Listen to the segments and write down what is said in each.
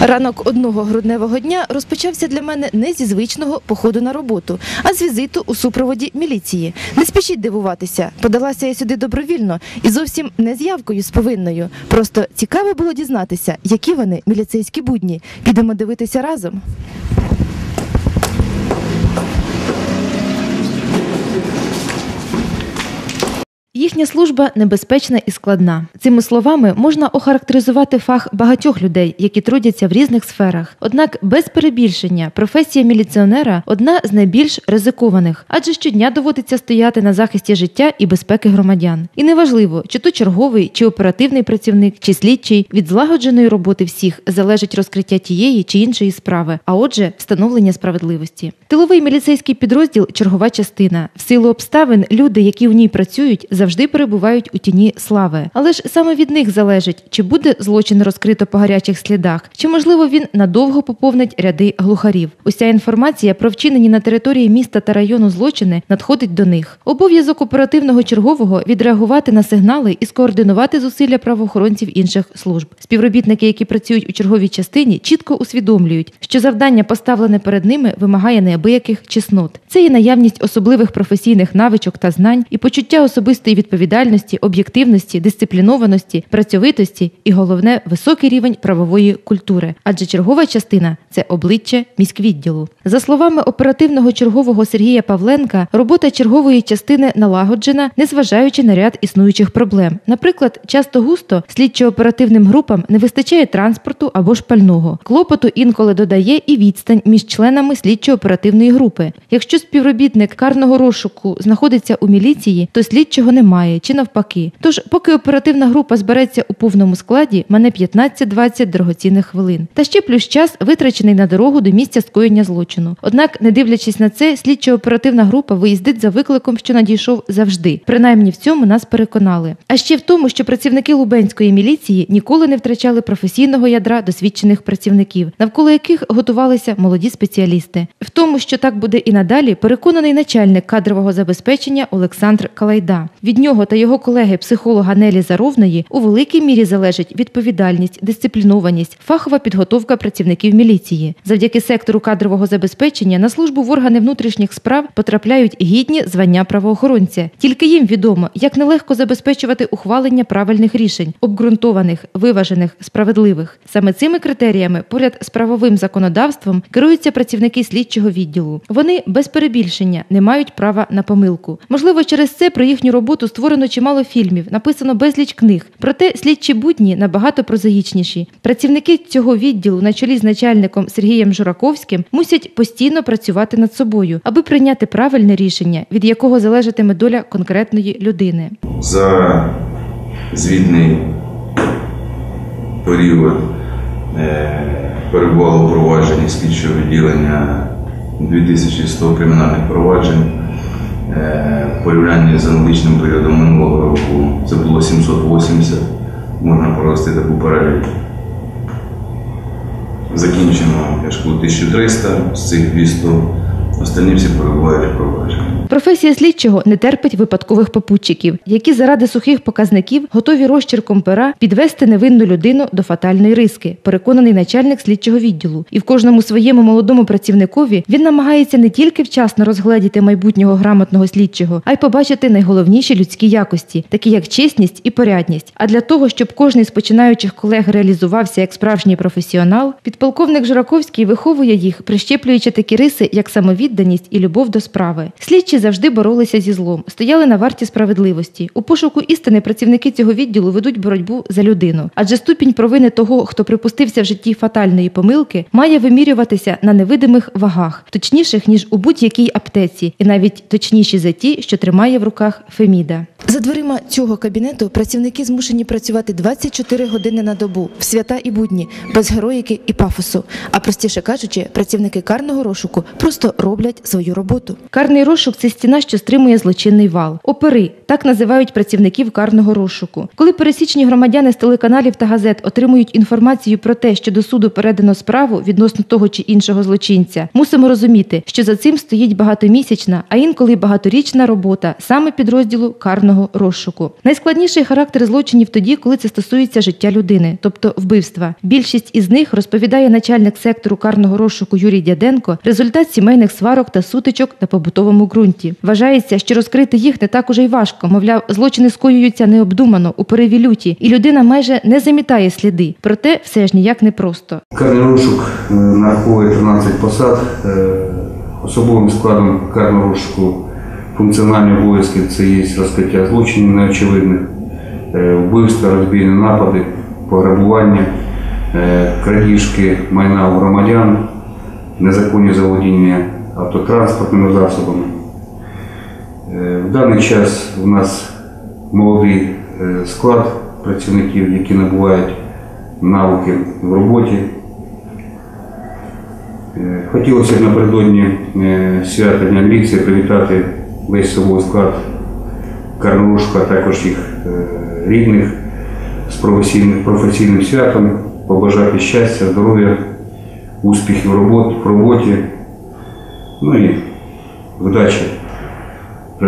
Ранок одного грудневого дня розпочався для мене не зі звичного походу на роботу, а з візиту у супроводі міліції. Не спішіть дивуватися. Подалася я сюди добровільно і зовсім не з явкою з повинною. Просто цікаво було дізнатися, які вони міліцейські будні. Підемо дивитися разом. Їхня служба небезпечна і складна. Цими словами можна охарактеризувати фах багатьох людей, які трудяться в різних сферах. Однак, без перебільшення, професія міліціонера одна з найбільш ризикованих, адже щодня доводиться стояти на захисті життя і безпеки громадян. І неважливо, чи то черговий, чи оперативний працівник, чи слідчий від злагодженої роботи всіх залежить розкриття тієї чи іншої справи, а отже, встановлення справедливості. Тиловий міліцейський підрозділ чергова частина. В силу обставин люди, які в ній працюють, завжди перебувають у тіні слави. Але ж саме від них залежить, чи буде злочин розкрито по гарячих слідах, чи можливо він надовго поповнить ряди глухарів. Уся інформація про вчинені на території міста та району злочини надходить до них. Обов'язок оперативного чергового відреагувати на сигнали і скоординувати зусилля правоохоронців інших служб. Співробітники, які працюють у черговій частині, чітко усвідомлюють, що завдання, поставлене перед ними, вимагає неабияких чеснот. Це і наявність особливих професійних навичок та знань, і почуття особистої відповідальності, об'єктивності, дисциплінованості, працьовитості і головне високий рівень правової культури. Адже чергова частина це обличчя міськвідділу. За словами оперативного чергового Сергія Павленка, робота чергової частини налагоджена, незважаючи на ряд існуючих проблем. Наприклад, часто густо слідчо-оперативним групам не вистачає транспорту або ж пального. Клопоту інколи додає і відстань між членами слідчо-оперативної групи. Якщо співробітник карного розшуку знаходиться у міліції, то слідчого немає чи навпаки. Тож, поки оперативна група збереться у повному складі, мене 15-20 дорогоцінних хвилин. Та ще плюс час витрачений на дорогу до місця скоєння злочину. Однак, не дивлячись на це, слідчо-оперативна група виїздить за викликом, що надійшов завжди. Принаймні в цьому нас переконали. А ще в тому, що працівники Лубенської міліції ніколи не втрачали професійного ядра досвідчених працівників, навколо яких готувалися молоді спеціалісти. В тому, що так буде і надалі, переконаний начальник кадрового забезпечення Олександр Калайда. Від нього та його колеги, психолога Нелі Заровної, у великій мірі залежить відповідальність, дисциплінованість, фахова підготовка працівників міліції. Завдяки сектору кадрового забезпечення на службу в органи внутрішніх справ потрапляють гідні звання правоохоронця. Тільки їм відомо, як нелегко забезпечувати ухвалення правильних рішень, обґрунтованих, виважених, справедливих. Саме цими критеріями, поряд з правовим законодавством, керуються працівники слідчого відділу. Вони без перебільшення не мають права на помилку. Можливо, через це про їхню роботу створено чимало фільмів, написано безліч книг. Проте слідчі будні набагато прозаїчніші. Працівники цього відділу, на чолі з начальником Сергієм Жураковським, мусять постійно працювати над собою, аби прийняти правильне рішення, від якого залежатиме доля конкретної людини. За звітний період е, перебувало у провадженні слідчого відділення 2100 кримінальних проваджень. Е, В порівнянні з аналогічним періодом минулого року це було 780. Можна провести таку перелік. Закінчено я ж кажу, 1300 з цих 200. Останні всі перебувають в провадженні. Професія слідчого не терпить випадкових попутчиків, які заради сухих показників готові розчерком пера підвести невинну людину до фатальної риски, переконаний начальник слідчого відділу. І в кожному своєму молодому працівникові він намагається не тільки вчасно розгледіти майбутнього грамотного слідчого, а й побачити найголовніші людські якості, такі як чесність і порядність. А для того, щоб кожний з починаючих колег реалізувався як справжній професіонал, підполковник Жураковський виховує їх, прищеплюючи такі риси, як самовідданість і любов до справи. Слідчі завжди боролися зі злом, стояли на варті справедливості. У пошуку істини працівники цього відділу ведуть боротьбу за людину. Адже ступінь провини того, хто припустився в житті фатальної помилки, має вимірюватися на невидимих вагах, точніших ніж у будь-якій аптеці, і навіть точніші за ті, що тримає в руках Феміда. За дверима цього кабінету працівники змушені працювати 24 години на добу в свята і будні, без героїки і пафосу. А простіше кажучи, працівники карного розшуку просто роблять свою роботу. Карний розшук це стіна, що стримує злочинний вал. Опери так називають працівників карного розшуку. Коли пересічні громадяни з телеканалів та газет отримують інформацію про те, що до суду передано справу відносно того чи іншого злочинця, мусимо розуміти, що за цим стоїть багатомісячна, а інколи багаторічна робота саме підрозділу карного розшуку. Найскладніший характер злочинів тоді, коли це стосується життя людини, тобто вбивства. Більшість із них розповідає начальник сектору карного розшуку Юрій Дяденко, результат сімейних сварок та сутичок на побутовому ґрунті. Вважається, що розкрити їх не так уже й важко. Мовляв, злочини скоюються необдумано у пориві люті, і людина майже не замітає сліди. Проте все ж ніяк не просто. Карний розшук е, нараховує 13 посад. Е, Особовим складом карного розшуку функціональні обов'язки це є розкриття злочинів неочевидних, е, вбивства, розбійні напади, пограбування, крадіжки майна у громадян, незаконні заволодіння автотранспортними засобами. Е, В даний час у нас молодий е, склад працівників, які набувають навики в роботі. Е, Хотілося б напередодні свята Дня міліції привітати весь особовий склад Карнушка, а також їх рідних з професійним святом, побажати щастя, здоров'я, успіхів в роботі, ну і вдачі. Е,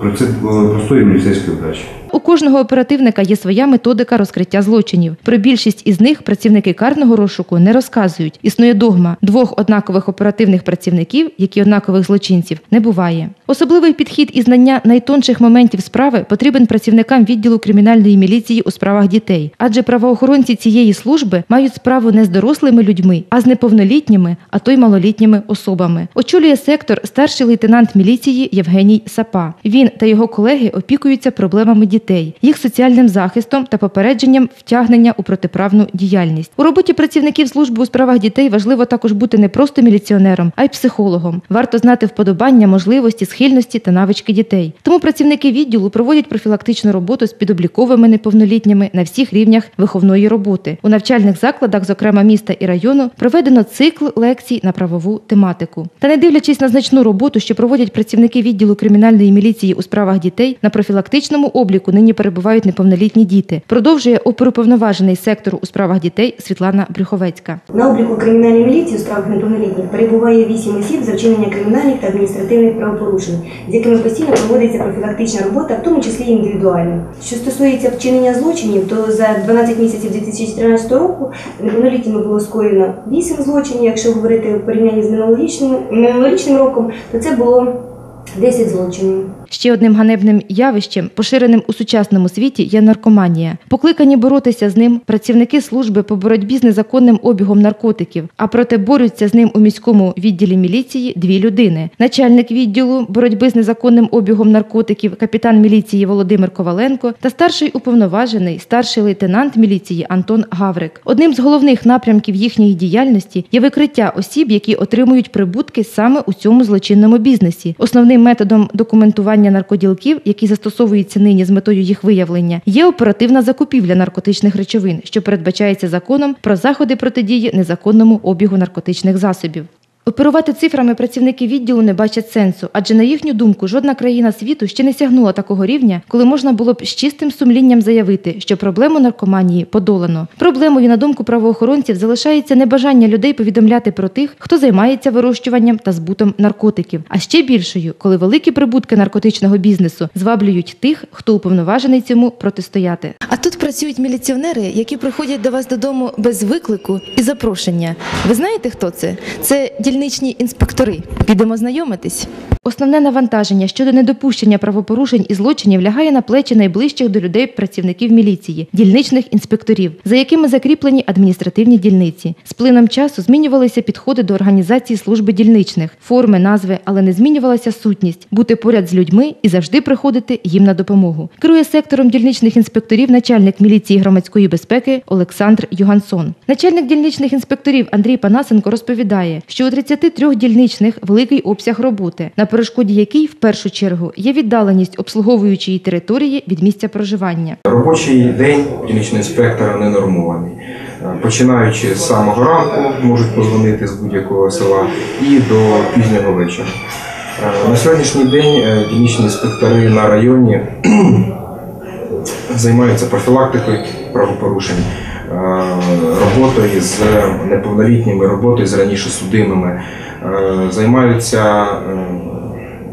проце- Простої міліцейської вдачі. Кожного оперативника є своя методика розкриття злочинів. Про більшість із них працівники карного розшуку не розказують. Існує догма двох однакових оперативних працівників, як і однакових злочинців, не буває. Особливий підхід і знання найтонших моментів справи потрібен працівникам відділу кримінальної міліції у справах дітей, адже правоохоронці цієї служби мають справу не з дорослими людьми, а з неповнолітніми, а то й малолітніми особами. Очолює сектор старший лейтенант міліції Євгеній Сапа. Він та його колеги опікуються проблемами дітей, їх соціальним захистом та попередженням втягнення у протиправну діяльність. У роботі працівників служби у справах дітей важливо також бути не просто міліціонером, а й психологом. Варто знати вподобання, можливості, схильності та навички дітей. Тому працівники відділу проводять профілактичну роботу з підобліковими неповнолітніми на всіх рівнях виховної роботи. У навчальних закладах, зокрема міста і району, проведено цикл лекцій на правову тематику. Та не дивлячись на значну роботу, що проводять працівники відділу кримінальної міліції у справах дітей, на профілактичному обліку нині перебувають неповнолітні діти. Продовжує оперуповноважений сектору у справах дітей Світлана Брюховецька. На обліку кримінальної міліції у справах неповнолітніх перебуває 8 осіб за вчинення кримінальних та адміністративних правопорушень, з якими постійно проводиться профілактична робота, в тому числі індивідуально. Що стосується вчинення злочинів, то за 12 місяців 2013 року неповнолітніми було скоєно 8 злочинів. Якщо говорити в порівнянні з минулорічним, минулорічним роком, то це було 10 злочинів. Ще одним ганебним явищем, поширеним у сучасному світі, є наркоманія. Покликані боротися з ним працівники служби по боротьбі з незаконним обігом наркотиків. А проте борються з ним у міському відділі міліції дві людини: начальник відділу боротьби з незаконним обігом наркотиків, капітан міліції Володимир Коваленко та старший уповноважений, старший лейтенант міліції Антон Гаврик. Одним з головних напрямків їхньої діяльності є викриття осіб, які отримують прибутки саме у цьому злочинному бізнесі. Основним методом документування наркоділків, який застосовується нині з метою їх виявлення, є оперативна закупівля наркотичних речовин, що передбачається законом про заходи протидії незаконному обігу наркотичних засобів. Оперувати цифрами працівники відділу не бачать сенсу, адже на їхню думку жодна країна світу ще не сягнула такого рівня, коли можна було б з чистим сумлінням заявити, що проблему наркоманії подолано. Проблемою, на думку правоохоронців, залишається небажання людей повідомляти про тих, хто займається вирощуванням та збутом наркотиків. А ще більшою, коли великі прибутки наркотичного бізнесу зваблюють тих, хто уповноважений цьому протистояти. А тут працюють міліціонери, які приходять до вас додому без виклику і запрошення. Ви знаєте, хто це? Це дільничні інспектори. Підемо знайомитись. Основне навантаження щодо недопущення правопорушень і злочинів лягає на плечі найближчих до людей працівників міліції, дільничних інспекторів, за якими закріплені адміністративні дільниці. З плином часу змінювалися підходи до організації служби дільничних, форми, назви, але не змінювалася сутність бути поряд з людьми і завжди приходити їм на допомогу. Керує сектором дільничних інспекторів начальник міліції громадської безпеки Олександр Югансон. Начальник дільничних інспекторів Андрій Панасенко розповідає, що у 33 дільничних великий обсяг роботи, на перешкоді якій в першу чергу є віддаленість обслуговуючої території від місця проживання. Робочий день дільничного інспектора не нормований. Е, Починаючи з самого ранку, можуть позвонити з будь-якого села і до пізнього вечора. Е, На сьогоднішній день е, дільничні інспектори на районі займаються профілактикою правопорушень, роботою з неповнолітніми, роботою з раніше судимими, е, займаються е,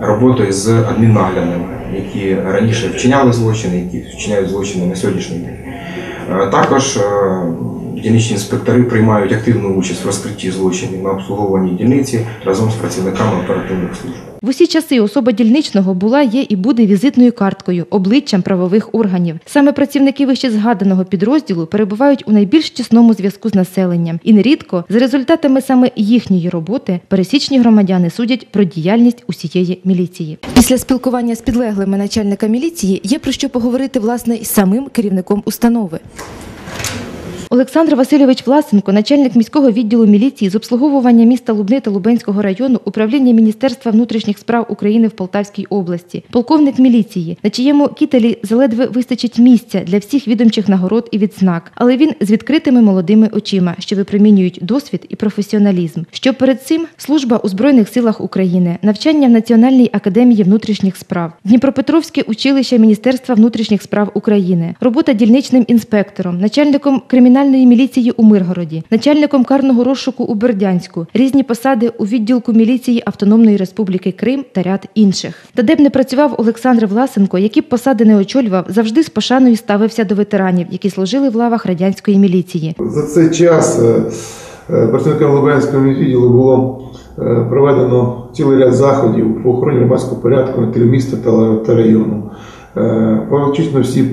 роботою з адміннаглядними, які раніше вчиняли злочини, які вчиняють злочини на сьогоднішній день. Е, Також е, дільничні інспектори приймають активну участь в розкритті злочинів на обслуговуванні дільниці разом з працівниками оперативних служб. В усі часи особа дільничного була, є і буде візитною карткою, обличчям правових органів. Саме працівники вище згаданого підрозділу перебувають у найбільш тісному зв'язку з населенням, і нерідко за результатами саме їхньої роботи пересічні громадяни судять про діяльність усієї міліції. Після спілкування з підлеглими начальника міліції є про що поговорити власне із самим керівником установи. Олександр Васильович Власенко, начальник міського відділу міліції з обслуговування міста Лубни та Лубенського району управління Міністерства внутрішніх справ України в Полтавській області, полковник міліції, на чиєму кітелі заледве вистачить місця для всіх відомчих нагород і відзнак, але він з відкритими молодими очима, що випромінюють досвід і професіоналізм. Що перед цим служба у збройних силах України, навчання в Національній академії внутрішніх справ, Дніпропетровське училище Міністерства внутрішніх справ України, робота дільничним інспектором, начальником кримінальної міліції у Миргороді, начальником карного розшуку у Бердянську, різні посади у відділку міліції Автономної Республіки Крим та ряд інших. Та де б не працював Олександр Власенко, які б посади не очолював, завжди з пошаною ставився до ветеранів, які служили в лавах радянської міліції. За цей час е, е, працівникам Лубенського відділу було е, проведено цілий ряд заходів по охороні громадського порядку на міста та району. Практично всі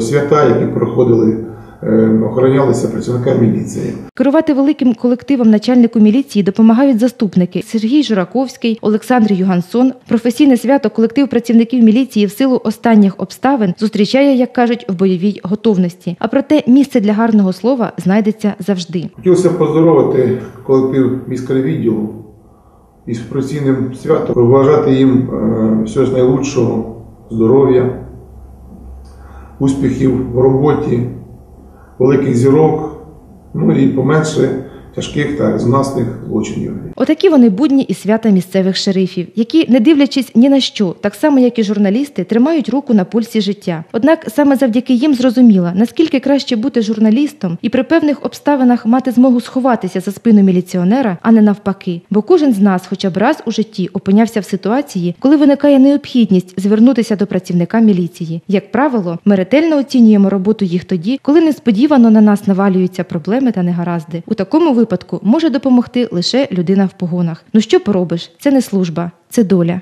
свята, які проходили, охоронялися працівниками міліції. Керувати великим колективом начальнику міліції допомагають заступники Сергій Жураковський, Олександр Югансон. Професійне свято колектив працівників міліції в силу останніх обставин зустрічає, як кажуть, в бойовій готовності. А проте місце для гарного слова знайдеться завжди. Хотілося поздоровити колектив міського відділу із професійним святом, побажати їм е, всього ж найлучшого, здоров'я, успіхів в роботі, великих зірок, ну і поменше тяжких та резонансних злочинів. Отакі вони будні і свята місцевих шерифів, які, не дивлячись ні на що, так само як і журналісти, тримають руку на пульсі життя. Однак саме завдяки їм зрозуміла, наскільки краще бути журналістом і при певних обставинах мати змогу сховатися за спину міліціонера, а не навпаки. Бо кожен з нас, хоча б раз у житті, опинявся в ситуації, коли виникає необхідність звернутися до працівника міліції. Як правило, ми ретельно оцінюємо роботу їх тоді, коли несподівано на нас навалюються проблеми та негаразди. У такому випадку може допомогти лише людина в погонах. Ну що поробиш? Це не служба, це доля.